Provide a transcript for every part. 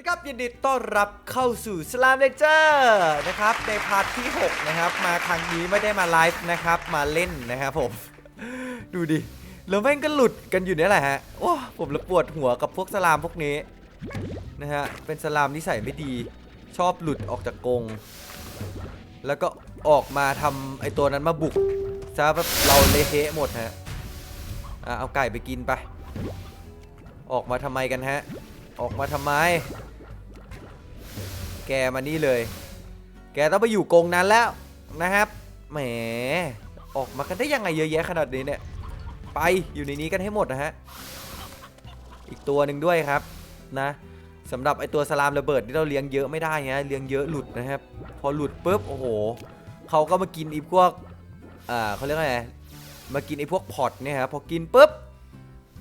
ดีครับยินดีต้อนรับเข้าสู่สลามเลเจอร์นะครับในพาร์ทที่ 6 นะครับ มาครั้งนี้ไม่ได้มาไลฟ์นะครับ มาเล่นนะครับผม ดูดิแล้วแม่งก็หลุดกันอยู่นี่แหละฮะโอ้ผมละปวดหัวกับพวกสลามพวกนี้นะฮะเป็นสลามที่ใส่ไม่ดี ชอบหลุดออกจากกรงแล้วก็ออกมาทำไอตัวนั้นมาบุกซะแบบเราเละเทะหมดฮะอะเอาไก่ไปกินไปออกมาทำไมกันฮะออกมาทำไม แกมานี่เลย แกต้องไปอยู่กรงนั้นแล้วนะครับ แหม ออกมากันได้ยังไงเยอะแยะขนาดนี้เนี่ย ไปอยู่ในนี้กันให้หมดนะฮะ อีกตัวหนึ่งด้วยครับนะสำหรับไอตัวสลามระเบิดที่เราเลี้ยงเยอะไม่ได้ไงเลี้ยงเยอะหลุดนะครับ พอหลุดปุ๊บโอ้โหเขาก็มากินไอีพวกอ่าเขาเรียกว่าไงมากินไอพวกพอตเนี่ยครับพอกินปุ๊บ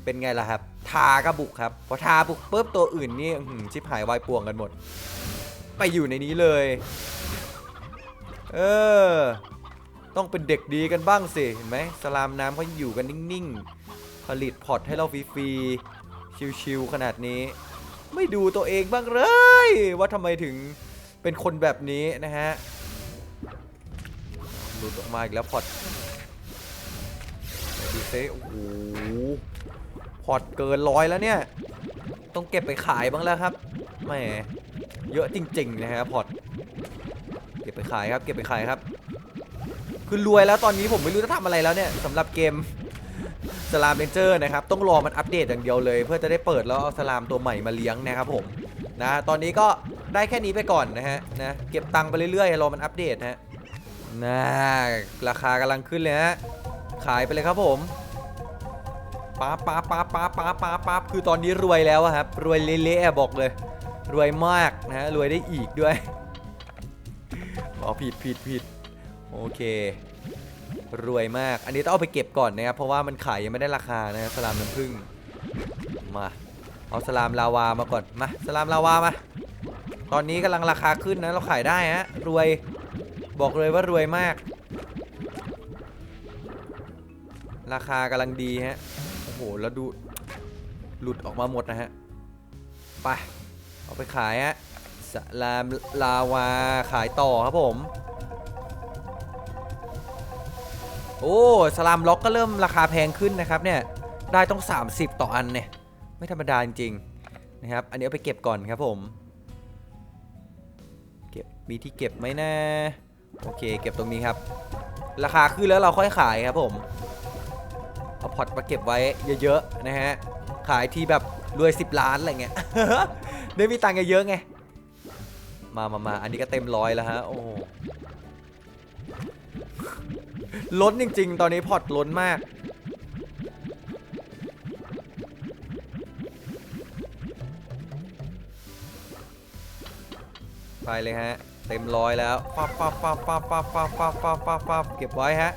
เป็นไงล่ะครับ ทากระบุกครับ พอทาบุกปุ๊บตัวอื่นนี่ชิบหายวายป่วงกันหมด ไปอยู่ในนี้เลย เออ ต้องเป็นเด็กดีกันบ้างสิ เห็นไหมสลามน้ำเขาอยู่กันนิ่งๆ ผลิตพอร์ตให้เราฟรีๆ ชิวๆ ขนาดนี้ ไม่ดูตัวเองบ้างเลย ว่าทำไมถึงเป็นคนแบบนี้นะฮะ หลุดออกมาอีกแล้วพอร์ตดูซิโอ้โหพอร์ตเกินร้อยแล้วเนี่ย ต้องเก็บไปขายบ้างแล้วครับแหม เยอะจริง ๆ นะฮะพอร์ตเก็บไปขายครับ เก็บไปขายครับ คือรวยแล้วตอนนี้ผมไม่รู้จะทำอะไรแล้วเนี่ยสำหรับเกมสลามเ a นเจอร์นะครับ ต้องรอมันอัปเดตอย่างเดียวเลย เพื่อจะได้เปิดแล้วเอาสลามตัวใหม่มาเลี้ยงนะครับผมนะตอนนี้ก็ได้แค่นี้ไปก่อนนะฮะนะเก็บตังค์ไปเรื่อยๆรอมันอัปเดตนะฮะนะราคากำลังขึ้นเลยฮะขายไปเลยครับผมป๊าป๊าป๊าป๊าป๊าป๊าป๊าคือตอนนี้รวยแล้วครับรวยเละๆบอกเลย รวยมากนะฮะรวยได้อีกด้วยอ๋อผิดผิดผิดโอเค รวยมาก อันนี้ต้องเอาไปเก็บก่อนนะครับ เพราะว่ามันขายยังไม่ได้ราคานะสลามน้ำผึ้งมาเอาสลามลาวามาก่อนมาสลามลาวามาตอนนี้กำลังราคาขึ้นนะเราขายได้ฮะรวยบอกเลยว่ารวยมาก ราคากำลังดีฮะโอ้โหแล้วดูหลุดออกมาหมดนะฮะไป เอาไปขายฮะสลามลาวาขายต่อครับผม โอ้สลามล็อกก็เริ่มราคาแพงขึ้นนะครับเนี่ย ได้ต้อง 30 ต่ออันเนี่ย ไม่ธรรมดาจริงๆนะครับ อันนี้เอาไปเก็บก่อนครับผม เก็บมีที่เก็บไหมนะ โอเค เก็บตรงนี้ครับ ราคาขึ้นแล้วเราค่อยขายครับผม เอาพอตมาเก็บไว้เยอะๆนะฮะ ขายที่แบบรวย 10 ล้านอะไรเงี้ย ได้มีตังค์เยอะไง มามามาอันนี้ก็เต็มร้อยแล้วฮะ โอ้ล้นจริง ๆ ตอนนี้พอร์ตล้นมาก ไปเลยฮะ เต็มร้อยแล้วปั๊บปั๊บปั๊บปั๊บปั๊บปั๊บปั๊บปั๊บปั๊บปั๊บเก็บไว้ฮะ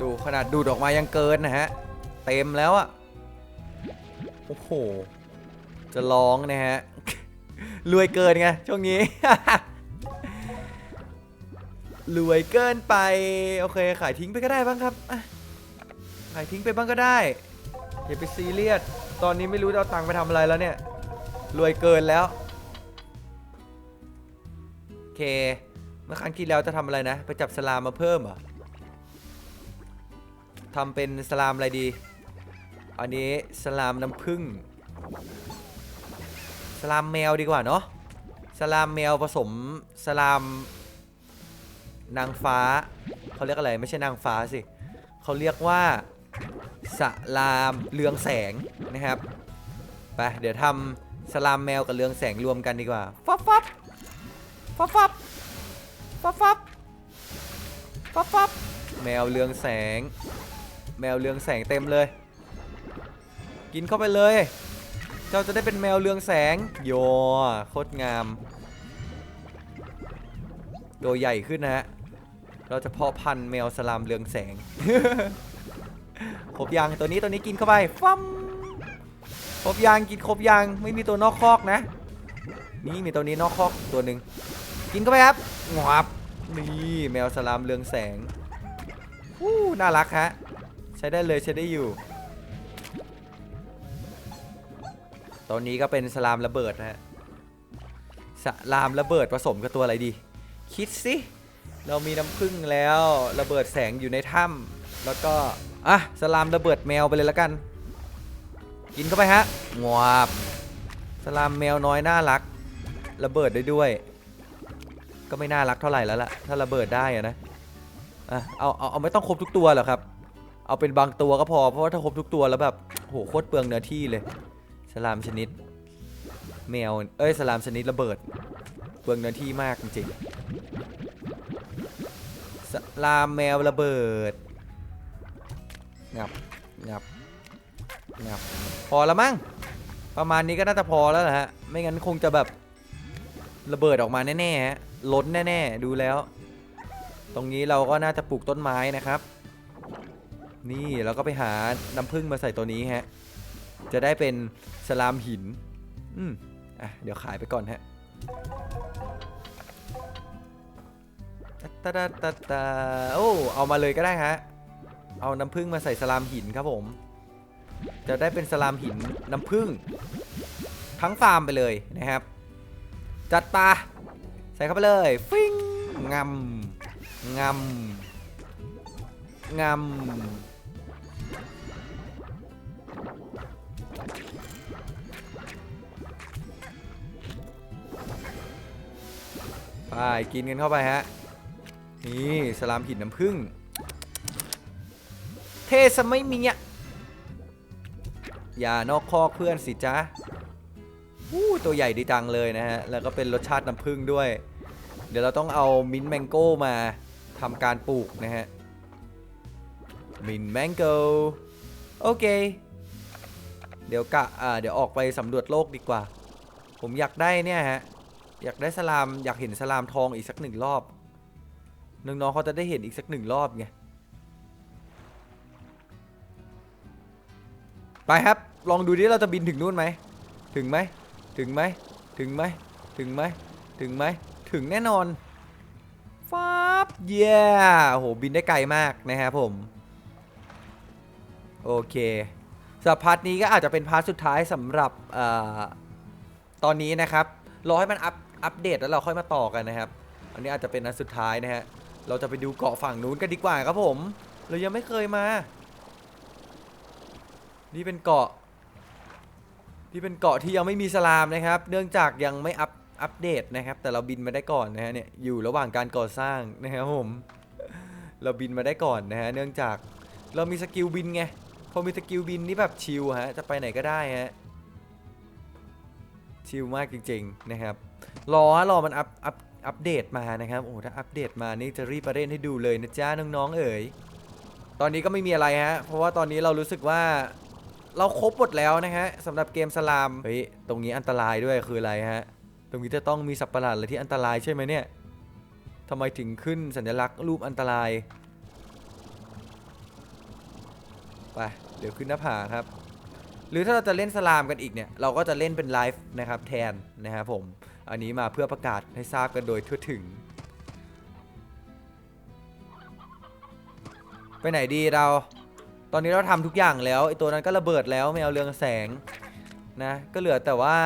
ดูขนาดดูดออกมายังเกินนะฮะ เต็มแล้วอะโอ้โห จะร้องนะฮะ รวยเกินไงช่วงนี้ รวยเกินไป โอเค ขายทิ้งไปก็ได้บ้างครับขายทิ้งไปบ้างก็ได้ อย่าไปซีเรียส ตอนนี้ไม่รู้จะเอาตังค์ไปทำอะไรแล้วเนี่ย รวยเกินแล้ว โอเค เมื่อครั้งที่แล้วจะทำอะไรนะ ไปจับสลามมาเพิ่มเหรอทำเป็นสลามอะไรดี อันนี้สลามน้ำผึ้ง ลามแมวดีกว่าเนาะสลามแมวผสมสลาม นางฟ้าเขาเรียกอะไรไม่ใช่นางฟ้าสิเขาเรียกว่าสลามเรืองแสงนะครับไปเดี๋ยวทำสลามแมวกับเรืองแสงรวมกันดีกว่าฟับฟับฟับฟับฟับฟับฟับฟับแมวเรืองแสง แมวเรืองแสงเต็มเลย กินเข้าไปเลย เจ้าจะได้เป็นแมวเรืองแสง โยโคตรงาม ตัวใหญ่ขึ้นนะฮะ เราจะเพาะพันธุ์แมวสลามเรืองแสงครบยังตัวนี้ตัวนี้กินเข้าไปฟัมครบยังกินครบยังไม่มีตัวนอกคอกนะ นี่มีตัวนี้นอกคอกตัวหนึ่งกินเข้าไปครับงวับนี่แมวสลามเรืองแสงวู้น่ารักฮะใช้ได้เลยใช้ได้อยู่ อนนี้ก็เป็นสลามระเบิดนะฮะสลามระเบิดผสมกับตัวอะไรดี คิดสิเรามีน้ำผึ้งแล้วระเบิดแสงอยู่ในถ้ำแล้วก็อะสลามระเบิดแมวไปเลยแล้วกัน กินเข้าไปฮะงวบสลามแมวน้อยน่ารัก ระเบิดได้ด้วย ก็ไม่น่ารักเท่าไหร่แล้วล่ะถ้าระเบิดได้อะนะอะเอาเอาเอาไม่ต้องครบทุกตัวหรอกครับ เอาเป็นบางตัวก็พอเพราะว่าถ้าครบทุกตัวแล้วแบบโหโคตรเปลืองเนื้อที่เลย สลามชนิด แมว เอ้ยสลามชนิดระเบิดเปลืองเนื้อที่มากจริงๆสลามแมวระเบิด งับ งับ งับ พอแล้วมั้ง ประมาณนี้ก็น่าจะพอแล้วนะฮะ ไม่งั้นคงจะแบบระเบิดออกมาแน่ๆฮะ ล้นแน่ๆ ดูแล้ว ตรงนี้เราก็น่าจะปลูกต้นไม้นะครับ นี่เราก็ไปหาน้ำผึ้งมาใส่ตัวนี้ฮะ จะได้เป็นสลามหิน อืมอะเดี๋ยวขายไปก่อนฮะตาตาตาตาโอ้เอามาเลยก็ได้ฮะ เอาน้ำผึ้งมาใส่สลามหินครับผม จะได้เป็นสลามหินน้ำผึ้งทั้งฟาร์มไปเลยนะครับ จัดปลาใส่เข้าไปเลยฟิ้งงำงำงำ ไปกินกันเข้าไปฮะ นี่สลามหินน้ำผึ้ง เทสไม่มีอะอย่านอกคอกเพื่อนสิจ๊ะอู้ตัวใหญ่ดีจังเลยนะฮะ แล้วก็เป็นรสชาติน้ำผึ้งด้วย เดี๋ยวเราต้องเอามิ้นแมงโก้มาทำการปลูกนะฮะ มินแมงโก้โอเค เดี๋ยวกะ อ่า เดี๋ยวออกไปสำรวจโลกดีกว่า ผมอยากได้เนี่ยฮะ อยากได้สลามอยากเห็นสลามทองอีกสักหนึ่งรอบน้องๆเขาจะได้เห็นอีกสักหนึ่งรอบไงไปครับ ลองดูดิเราจะบินถึงนู่นไหมถึงไหมถึงไหมถึงไหมถึงไหมถึงไหมถึงแน่นอนฟ้าบเย้โหบินได้ไกลมากนะครับผม โอเคสำหรับพาร์ทนี้ก็อาจจะเป็นพาร์ทสุดท้ายสำหรับออตอนนี้นะครับ รอให้มันอัป อัปเดตแล้วเราค่อยมาต่อกันนะครับ อันนี้อาจจะเป็นอันสุดท้ายนะฮะ เราจะไปดูเกาะฝั่งนู้นกันดีกว่าครับผม เรายังไม่เคยมา นี่เป็นเกาะ ที่เป็นเกาะที่ยังไม่มีสลามนะครับ เนื่องจากยังไม่อัปอัปเดตนะครับ แต่เราบินมาได้ก่อนนะฮะเนี่ย อยู่ระหว่างการก่อสร้างนะครับผม เราบินมาได้ก่อนนะฮะ เนื่องจากเรามีสกิลบินไง พอมีสกิลบินนี่แบบชิลฮะ จะไปไหนก็ได้ฮะ ชิลมากจริงๆนะครับรอฮะรอมันอัปอัปอัปเดตมานะครับโอ้ถ้าอัปเดตมานี่จะรีบมาเล่นให้ดูเลยนะจ้าน้องๆเอ๋ยตอนนี้ก็ไม่มีอะไรฮะเพราะว่าตอนนี้เรารู้สึกว่าเราครบหมดแล้วนะฮะสำหรับเกมสลามเฮ้ยตรงนี้อันตรายด้วยคืออะไรฮะตรงนี้จะต้องมีสัตว์ประหลาดอะไรที่อันตรายใช่ไหมเนี่ยทำไมถึงขึ้นสัญลักษณ์รูปอันตรายไปเดี๋ยวขึ้นหน้าผาครับ หรือถ้าเราจะเล่นสลามกันอีกเนี่ย เราก็จะเล่นเป็นไลฟ์นะครับแทนนะครับผม อันนี้มาเพื่อประกาศให้ทราบกันโดยทั่วถึง ไปไหนดีเรา ตอนนี้เราทำทุกอย่างแล้วไอตัวนั้นก็ระเบิดแล้วไม่เอาเรืองแสงนะ ก็เหลือแต่ว่า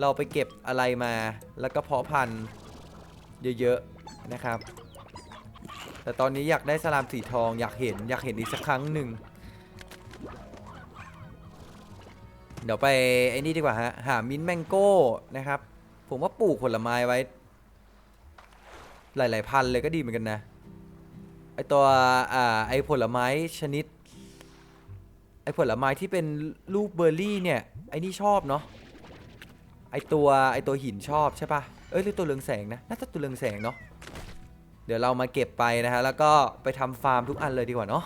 เราไปเก็บอะไรมาแล้วก็เพาะพันธุ์เยอะๆนะครับ แต่ตอนนี้อยากได้สลามสีทองอยากเห็นอยากเห็นอีกสักครั้งหนึ่ง เดี๋ยวไปไอ้นี่ดีกว่าฮะ หามิ้นแมงโก้นะครับ ผมว่าปลูกผลไม้ไว้ หลาย ๆ พันเลยก็ดีเหมือนกันนะ ไอตัวอ่าไอผลไม้ชนิด ไอผลไม้ที่เป็นลูกเบอร์รี่เนี่ย ไอนี่ชอบเนาะ ไอตัวไอตัวหินชอบใช่ปะเอ้ยหรือตัวเรืองแสงนะ น่าจะตัวเรืองแสงเนาะ เดี๋ยวเรามาเก็บไปนะฮะ แล้วก็ไปทำฟาร์มทุกอันเลยดีกว่าเนาะ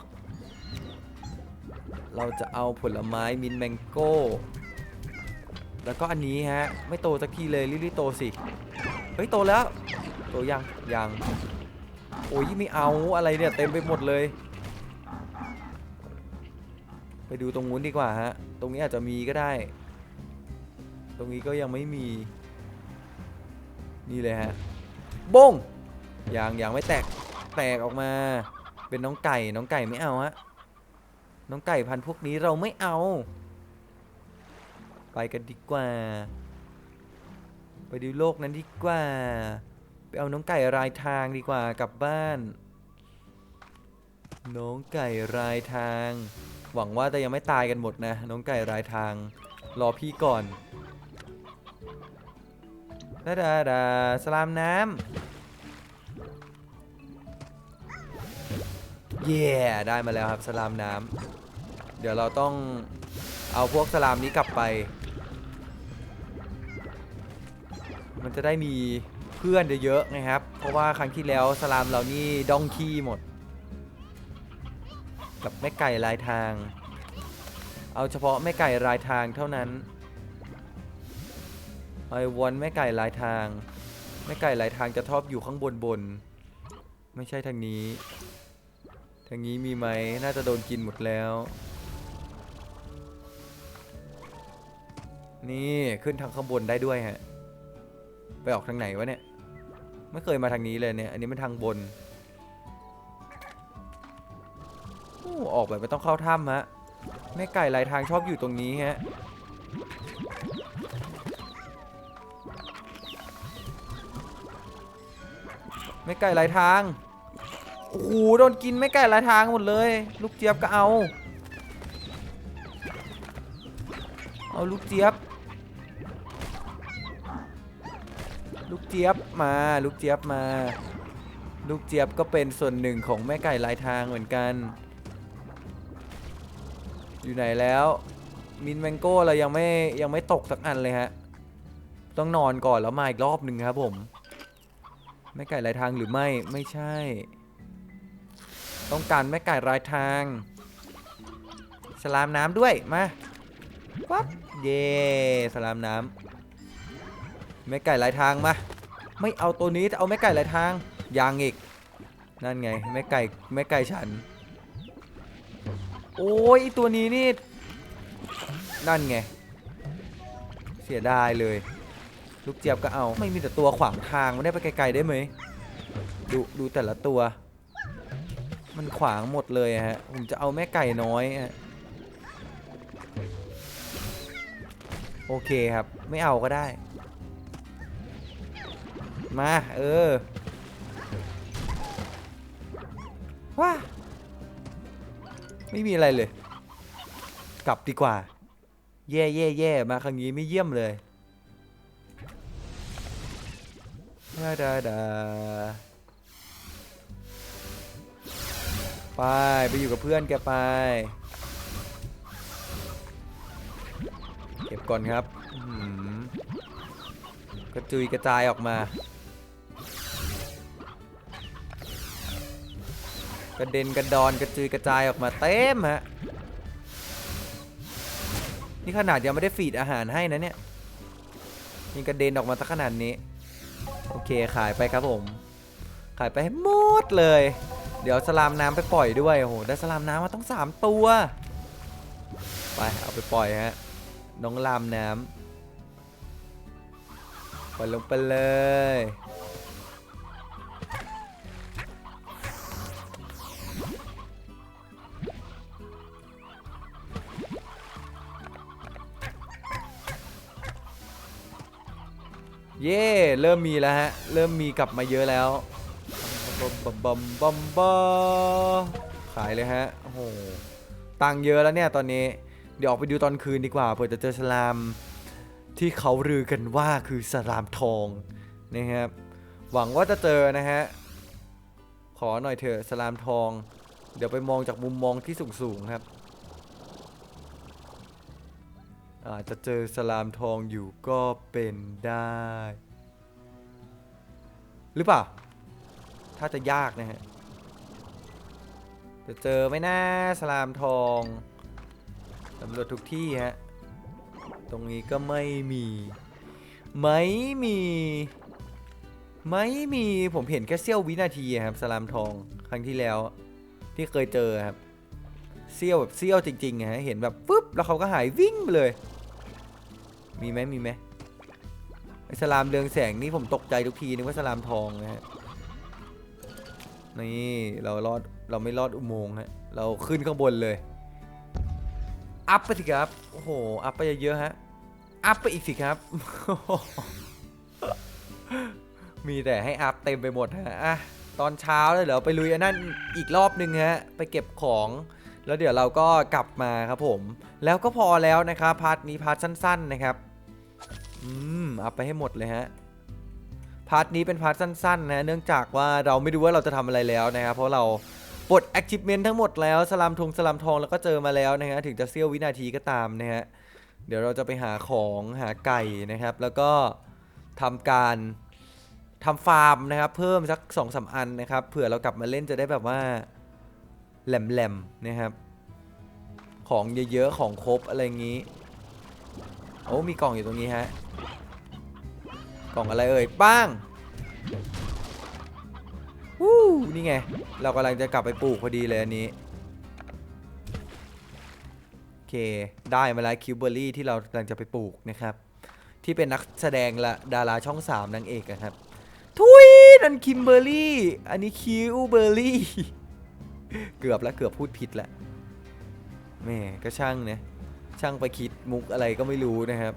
เราจะเอาผลไม้มินแมงโก้ แล้วก็อันนี้ฮะ ไม่โตสักทีเลยรีบๆโตสิ เฮ้ย โตแล้ว โตยัง ยัง โอ้ยไม่เอาอะไรเนี่ย เต็มไปหมดเลย ไปดูตรงนู้นดีกว่าฮะ ตรงนี้อาจจะมีก็ได้ ตรงนี้ก็ยังไม่มี นี่เลยฮะบงยังยังไม่แตกแตกออกมา เป็นน้องไก่น้องไก่ไม่เอาฮะ น้องไก่พันธุ์พวกนี้เราไม่เอา ไปกันดีกว่า ไปดูโลกนั้นดีกว่า ไปเอาน้องไก่รายทางดีกว่ากลับบ้าน น้องไก่รายทาง หวังว่าจะยังไม่ตายกันหมดนะ น้องไก่รายทาง รอพี่ก่อนดาดาดาสลามน้ำ เย่ได้มาแล้วครับสลามน้ำเดี๋ยวเราต้องเอาพวกสลามนี้กลับไป มันจะได้มีเพื่อนเยอะๆนะครับ เพราะว่าครั้งที่แล้วสลามเรานี่ดองขี้หมด กับแม่ไก่ลายทาง เอาเฉพาะแม่ไก่ลายทางเท่านั้นไอวอนแม่ไก่ลายทาง แม่ไก่ลายทางจะชอบอยู่ข้างบนบน ไม่ใช่ทางนี้ ทางนี้มีไหมน่าจะโดนกินหมดแล้ว นี่ขึ้นทางข้างบนได้ด้วยฮะ ไปออกทางไหนวะเนี่ย ไม่เคยมาทางนี้เลยเนี่ย อันนี้มันทางบนโอ้ออกแบบไม่ต้องเข้าถ้ำฮะ แม่ไก่หลายทางชอบอยู่ตรงนี้ฮะแม่ไก่ลายทาง โอ้โหโดนกินแม่ไก่ลายทางหมดเลย ลูกเจี๊ยบก็เอา เอาลูกเจี๊ยบ ลูกเจี๊ยบมา ลูกเจี๊ยบมา ลูกเจี๊ยบก็เป็นส่วนหนึ่งของแม่ไก่ลายทางเหมือนกัน อยู่ไหนแล้ว มินแมงโก้เรายังไม่ยังไม่ตกสักอันเลยฮะ ต้องนอนก่อนแล้วมาอีกรอบหนึ่งครับผม แม่ไก่ลายทางหรือไม่ไม่ใช่ ต้องการแม่ไก่ลายทาง สลามน้ำด้วย มาปั๊บเย่สลามน้ำแม่ไก่ลายทางมา ไม่เอาตัวนี้แต่เอาแม่ไก่ลายทางยางอีก นั่นไงแม่ไก่แม่ไก่ฉัน โอ้ยตัวนี้นี่ นั่นไง เสียดายเลย ลูกเจี๊ยบก็เอา ไม่มีแต่ตัวขวางทางไม่ได้ไปไกลๆได้ไหม ดูดูแต่ละตัว มันขวางหมดเลยฮะ ผมจะเอาแม่ไก่น้อยฮะ โอเคครับ ไม่เอาก็ได้ มา เออ ว้า ไม่มีอะไรเลย กลับดีกว่า แย่แย่แย่มาครั้งนี้ไม่เยี่ยมเลยดาดาดา ไปไปอยู่กับเพื่อนแกไป เก็บก่อนครับกระจุยกระจายออกมากระเด็นกระดอนกระจุยกระจายออกมาเต็มฮะนี่ขนาดยังไม่ได้ฟีดอาหารให้นะเนี่ยยังกระเด็นออกมาสักขนาดนี้ โอเคขายไปครับผม ขายไปให้หมดเลย เดี๋ยวสลามน้ำไปปล่อยด้วยโอ้โหได้สลามน้ำมาต้อง3ตัวไปเอาไปปล่อยฮะน้องลามน้ำปล่อยลงไปเลยเย่เริ่มมีแล้วฮะ เริ่มมีกลับมาเยอะแล้ว บอมบอมบอมบอมบอขายเลยฮะ โอ้โห ตังเยอะแล้วเนี่ยตอนนี้ เดี๋ยวออกไปดูตอนคืนดีกว่าเผื่อจะเจอสลาม ที่เขาลือกันว่าคือสลามทองนะครับ หวังว่าจะเจอนะฮะ ขอหน่อยเถอะสลามทอง เดี๋ยวไปมองจากมุมมองที่สูงๆครับ อาจจะเจอสลามทองอยู่ก็เป็นได้ หรือเปล่า ถ้าจะยากนะฮะจะเจอไหมนะสลามทองสำรวจทุกที่ฮะ ตรงนี้ก็ไม่มี ไม่มี ไม่มีผมเห็นแค่เสี้ยววินาทีครับสลามทองครั้งที่แล้ว ที่เคยเจอครับเสี้ยวแบบเสี้ยวจริงๆฮะเห็นแบบปุ๊บแล้วเขาก็หายวิ่งไปเลย มีไหมมีไหมไอสลามเรืองแสงนี่ผมตกใจทุกทีนึกว่าสลามทองนะฮะ นี่เรารอดเราไม่รอดอุโมงค์ฮะเราขึ้นข้างบนเลย อัพไปสิครับ โอ้โห อัพไปเยอะๆฮะ อัพไปอีกสิครับ มีแต่ให้อัพเต็มไปหมดฮะอะตอนเช้าเลยเดี๋ยวไปลุยอันนั้นอีกรอบหนึ่งฮะ ไปเก็บของ แล้วเดี๋ยวเราก็กลับมาครับผม แล้วก็พอแล้วนะครับพาร์ทนี้พาร์ทสั้น ๆนะครับ อืมเอาไปให้หมดเลยฮะ พาร์ทนี้เป็นพาร์ทสั้นๆนะเนื่องจากว่าเราไม่รู้ว่าเราจะทำอะไรแล้วนะครับเพราะเราปลด achievement ทั้งหมดแล้วสลามทงสลามทองแล้วก็เจอมาแล้วนะฮะถึงจะเสี้ยววินาทีก็ตามนะฮะเดี๋ยวเราจะไปหาของหาไก่นะครับ แล้วก็ทำการทำฟาร์มนะครับ เพิ่มสัก2อสาอันนะครับเผื่อเรากลับมาเล่นจะได้แบบว่าแหลมๆนะครับ ของเยอะๆของครบอะไรอย่างนี้ โอ้มีกล่องอยู่ตรงนี้ฮะ ล่องอะไรเอ่ยป้างวู้นี่ไง เรากำลังจะกลับไปปลูกพอดีเลยอันนี้ โอเค ได้มาแล้วคิวเบอร์รี่ที่เรากำลังจะไปปลูกนะครับ ที่เป็นนักแสดงละดาราช่องสามนางเอกอะครับ ทุยนั่นคิมเบอร์รี่ อันนี้คิวเบอร์รี่ เกือบแล้วเกือบพูดผิดแล้วแม่ก็ช่างนะช่างไปคิดมุกอะไรก็ไม่รู้นะครับ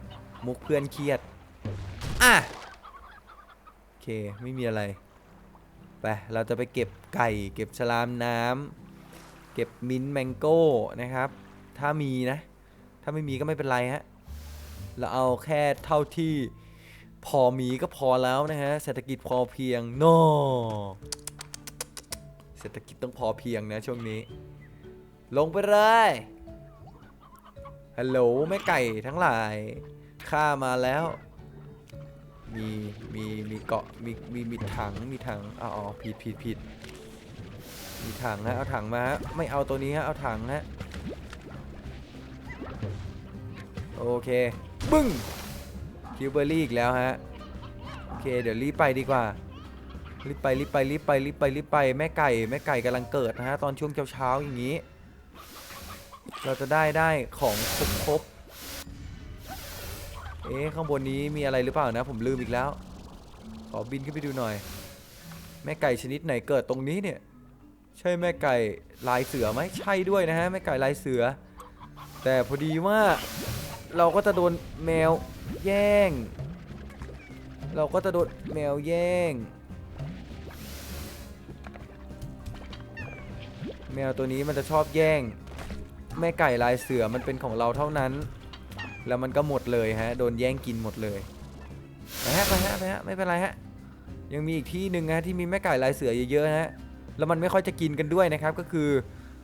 มุกเพื่อนเครียด อะ เค ไม่มีอะไร ไป เราจะไปเก็บไก่ เก็บฉลามน้ำ เก็บมิ้นแมงโก้นะครับ ถ้ามีนะ ถ้าไม่มีก็ไม่เป็นไรฮะ เราเอาแค่เท่าที่พอมีก็พอแล้วนะฮะ เศรษฐกิจพอเพียงโนเศรษฐกิจต้องพอเพียงนะช่วงนี้ ลงไปเลย ฮัลโหลแม่ไก่ทั้งหลาย ข้ามาแล้ว มีมีมีเกาะมีมีมีถังมีถังอ๋อผิดผิดผิดมีถังฮะเอาถังมาฮะไม่เอาตัวนี้ฮะเอาถังฮะโอเคบึ้งคิวเบอร์รี่อีกแล้วฮะโอเคเดี๋ยวรีบไปดีกว่ารีบไปรีบไปรีบไปรีบไปรีบไปแม่ไก่แม่ไก่กำลังเกิดนะฮะตอนช่วงเช้าๆอย่างนี้ เราจะได้ได้ของครบ เอ๊ะข้างบนนี้มีอะไรหรือเปล่านะ ผมลืมอีกแล้ว ขอบินขึ้นไปดูหน่อย แม่ไก่ชนิดไหนเกิดตรงนี้เนี่ย ใช่แม่ไก่ลายเสือไหมใช่ด้วยนะฮะแม่ไก่ลายเสือ แต่พอดีว่าเราก็จะโดนแมวแย่ง เราก็จะโดนแมวแย่ง แมวตัวนี้มันจะชอบแย่ง แม่ไก่ลายเสือมันเป็นของเราเท่านั้น แล้วมันก็หมดเลยฮะ โดนแย่งกินหมดเลยไปฮะไปฮะไปฮะไม่เป็นไรฮะ ยังมีอีกที่หนึ่งนะที่มีแม่ไก่ลายเสือเยอะๆฮะ แล้วมันไม่ค่อยจะกินกันด้วยนะครับ ก็คือ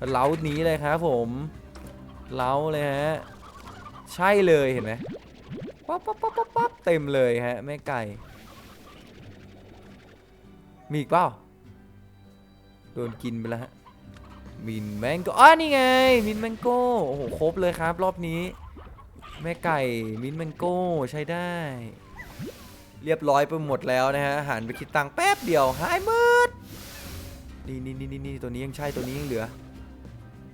เล้านี้เลยครับผมเล้าเลยฮะ ใช่เลยเห็นไหมปั๊บปั๊บปั๊บปั๊บปั๊บเต็มเลยฮะแม่ไก่ มีอีกเปล่าโดนกินไปแล้วฮะมินแมงโก้อ๋อนี่ไงมินแมงโก้โอ้โหครบเลยครับ รอบนี้ แม่ไก่มิ้นแมงโก้ใช้ได้ เรียบร้อยไปหมดแล้วนะฮะหันไปคิดตังค์แป๊บเดียวหายมืดนี่นี่นี่นี่ตัวนี้ยังใช่ตัวนี้ยังเหลือ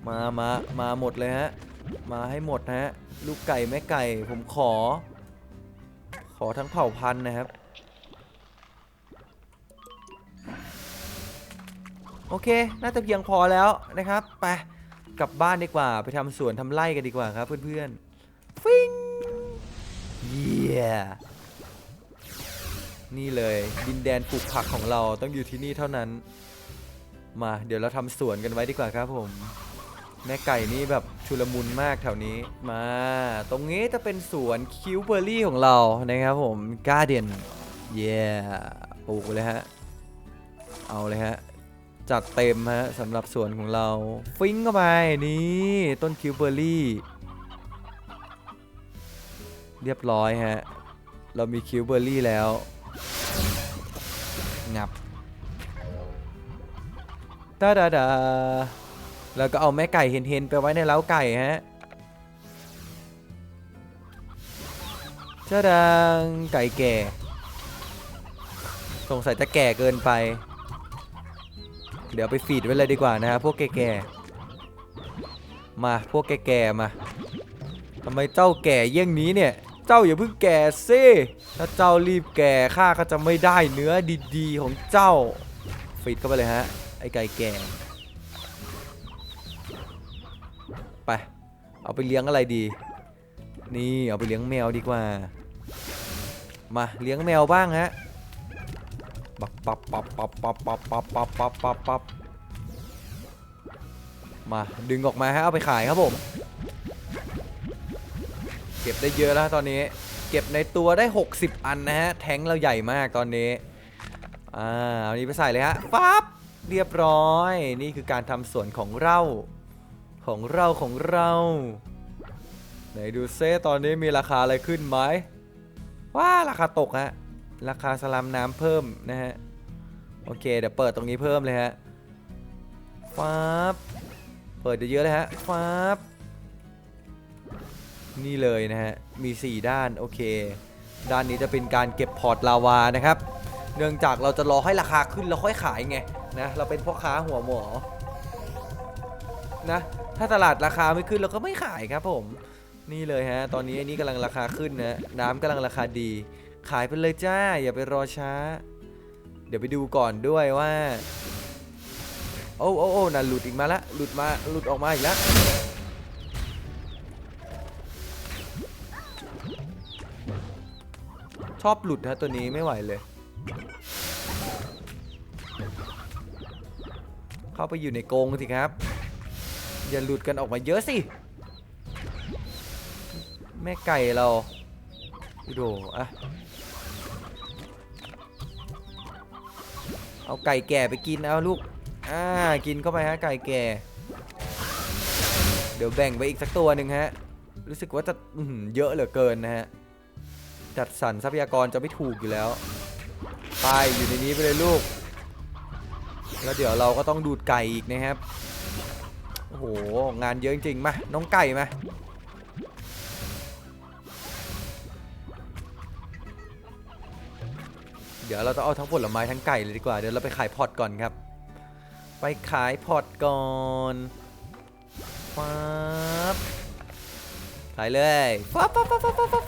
มามามาหมดเลยฮะมาให้หมดนะฮะลูกไก่แม่ไก่ผมขอ ขอทั้งเผ่าพันธุ์นะครับ โอเค น่าจะเพียงพอแล้วนะครับ ไป กลับบ้านดีกว่า ไปทำสวนทำไร่กันดีกว่าครับเพื่อนๆ ฟิงเยี่ยนี่เลย ดินแดนปลูกผักของเราต้องอยู่ที่นี่เท่านั้น มาเดี๋ยวเราทำสวนกันไว้ดีกว่าครับผม แม่ไก่นี่แบบชุลมุนมากแถวนี้ มา ตรงนี้จะเป็นสวนคิวเบอร์รี่ของเรานะครับผมกาเดียนเย่ปลูกเลยฮะ เอาเลยฮะ จัดเต็มฮะสำหรับสวนของเรา ฟิงเข้าไปนี่ ต้นคิวเบอร์รี่ เรียบร้อยฮะ เรามีคิวเบอร์รี่แล้ว งับตาดาดาแล้วก็เอาแม่ไก่เห็นๆไปไว้ในเล้าไก่ฮะจ้าดังไก่แก่ สงสัยจะแก่เกินไป เดี๋ยวไปฟีดไว้เลยดีกว่านะฮะพวกแก่ๆ มาพวกแก่ๆมาทำไมเจ้าแก่เยี่ยงนี้เนี่ย เจ้าอย่าเพิ่งแก่ซิถ้าเจ้ารีบแก่ข้าก็จะไม่ได้เนื้อดีๆของเจ้าฟีดเข้าไปเลยฮะไอไก่แก่ไปเอาไปเลี้ยงอะไรดี นี่เอาไปเลี้ยงแมวดีกว่า มาเลี้ยงแมวบ้างฮะปับปับปับปับปับปับปับปับปับปับปับมาดึงออกมาฮะเอาไปขายครับผม เก็บได้เยอะแล้วตอนนี้ เก็บในตัวได้ 60 อันนะฮะ แทงเราใหญ่มากตอนนี้ อ่าเอานี้ไปใส่เลยฮะปั๊บเรียบร้อย นี่คือการทำสวนของเราของเราของเรา ไหนดูเซตอนนี้มีราคาอะไรขึ้นไหมว้าราคาตกฮะ ราคาสลัมน้ำเพิ่มนะฮะ โอเค เดี๋ยวเปิดตรงนี้เพิ่มเลยฮะ ฟ้าบเปิดเยอะๆเลยฮะ ฟ้าบ นี่เลยนะฮะ มี 4 ด้าน โอเค ด้านนี้จะเป็นการเก็บพอร์ตลาวานะครับ เนื่องจากเราจะรอให้ราคาขึ้นแล้วค่อยขายไงนะ เราเป็นพ่อค้าหัวหมอ นะ ถ้าตลาดราคาไม่ขึ้นเราก็ไม่ขายครับผม นี่เลยฮะ ตอนนี้อันนี้กำลังราคาขึ้นนะ น้ำกำลังราคาดี ขายไปเลยจ้า อย่าไปรอช้า เดี๋ยวไปดูก่อนด้วยว่า โอ้โอ้โอ้น่ะหลุดอีกมาละ หลุดมา หลุดออกมาอีกแล้ว ชอบหลุดฮะตัวนี้ไม่ไหวเลย เข้าไปอยู่ในกรงสิครับ อย่าหลุดกันออกมาเยอะสิ แม่ไก่เราดูโดอะเอาไก่แก่ไปกินเอาลูก อ่า กินเข้าไปฮะไก่แก่ เดี๋ยวแบ่งไปอีกสักตัวหนึ่งฮะ รู้สึกว่าจะเยอะเหลือเกินนะฮะ จัดสรรทรัพยากรจะไม่ถูกอยู่แล้ว ไปอยู่ในนี้ไปเลยลูก แล้วเดี๋ยวเราก็ต้องดูดไก่อีกนะครับ โอ้โห งานเยอะจริงๆมาน้องไก่มาเดี๋ยวเราต้องเอาทั้งผลไม้ทั้งไก่เลยดีกว่า เดี๋ยวเราไปขายพอร์ตก่อนครับ ไปขายพอร์ตก่อนปั๊บขายเลยปั๊บปั๊บปั๊บปั๊บปั๊บ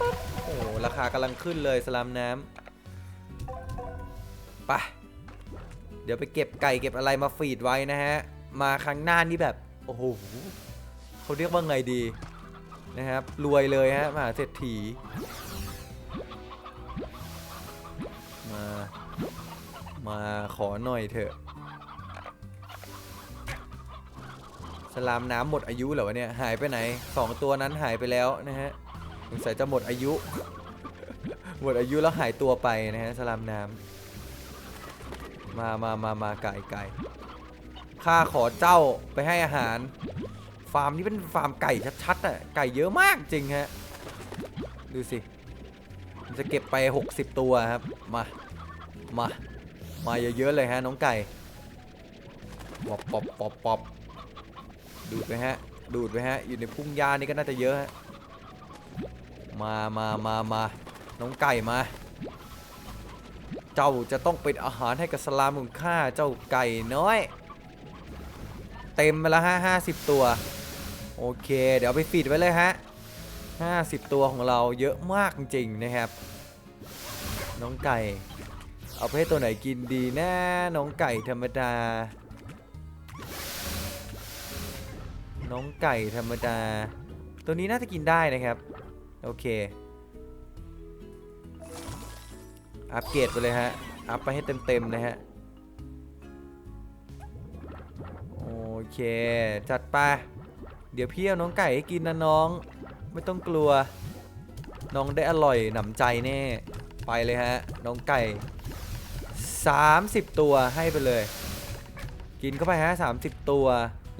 ปั๊บ โอ้ราคากำลังขึ้นเลยสลามน้ำไปเดี๋ยวไปเก็บไก่เก็บอะไรมาฟีดไว้นะฮะ มาครั้งหน้านี่แบบ โอ้โหเขาเรียกว่าไงดีนะครับ รวยเลยฮะมหาเศรษฐีมา มาขอหน่อยเถอะ สลามน้ำหมดอายุเหรอวะเนี่ย หายไปไหนสองตัวนั้นหายไปแล้วนะฮะ งสัยจะหมดอายุ หมดอายุแล้วหายตัวไปนะฮะสลามน้ำมามามามาไก่ไก่ข้าขอเจ้าไปให้อาหาร ฟาร์มนี้เป็นฟาร์มไก่ชัดๆอะไก่เยอะมากจริงฮะดูสิมันจะเก็บไป 60 ตัวครับมามามาเยอะๆเลยฮะน้องไก่ปอบปอบปอบปอบดูดไปฮะดูดไปฮะอยู่ในพุ่งหญ้านี่ก็น่าจะเยอะฮะ มามามามาน้องไก่มา เจ้าจะต้องเป็นอาหารให้กับสลามของข้าเจ้าไก่น้อย เต็มไปแล้วฮะห้าสิบตัว โอเค เดี๋ยวไปฟีดไว้เลยฮะห้าสิบตัวของเราเยอะมากจริงๆนะครับ น้องไก่ เอาไปให้ตัวไหนกินดีนะ น้องไก่ธรรมดา น้องไก่ธรรมดา ตัวนี้น่าจะกินได้นะครับ โอเค อัปเกรดไปเลยฮะ อัพไปให้เต็มๆนะฮะ โอเค จัดไป เดี๋ยวพี่เอาน้องไก่ให้กินนะน้อง ไม่ต้องกลัว น้องได้อร่อยหนำใจแน่ ไปเลยฮะ น้องไก่ 30 ตัวให้ไปเลย กินเข้าไปฮะ 30 ตัว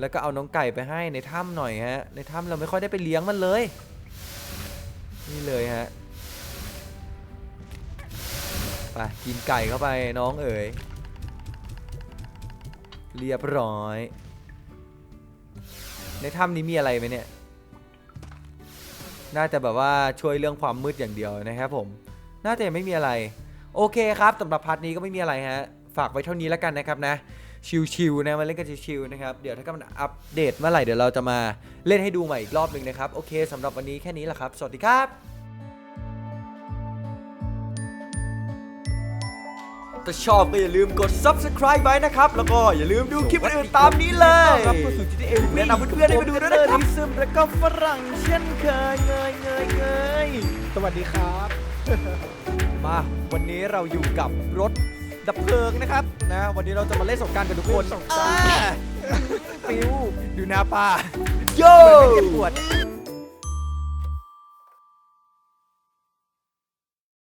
แล้วก็เอาน้องไก่ไปให้ในถ้ำหน่อยฮะ ในถ้ำเราไม่ค่อยได้ไปเลี้ยงมันเลย นี่เลยฮะไปกินไก่เข้าไปน้องเอ๋ยเรียบร้อย ในถ้ำนี้มีอะไรไหมเนี่ย น่าจะแบบว่าช่วยเรื่องความมืดอย่างเดียวนะครับผม น่าจะไม่มีอะไร โอเคครับสำหรับพาร์ทนี้ก็ไม่มีอะไรฮะ ฝากไว้เท่านี้แล้วกันนะครับนะ ชิวๆนะมาเล่นกันชิวๆนะครับเดี๋ยวถ้ามันอัปเดตเมื่อไหร่เดี๋ยวเราจะมาเล่นให้ดูใหม่อีกรอบหนึ่งนะครับโอเคสำหรับวันนี้แค่นี้แหละครับ สวัสดีครับถ้าชอบก็อย่าลืมกด subscribe ไว้นะครับ แล้วก็อย่าลืมดูคลิปอื่นๆตามนี้เลยรับเข้าสู่ GTA แนะนำเพื่อนๆให้มาดูด้วยนะครับดิซึมแล้วก็ฝรั่งเช่นเคยเงยเงยเงยสวัสดีครับ มาวันนี้เราอยู่กับรถ ดับเพลิงนะครับนะวันนี้เราจะมาเล่นสงกรารกับทุกคนเล่นสงกรานต์ อ่าปิวดูหน้าป้าโย่เจ็บปวด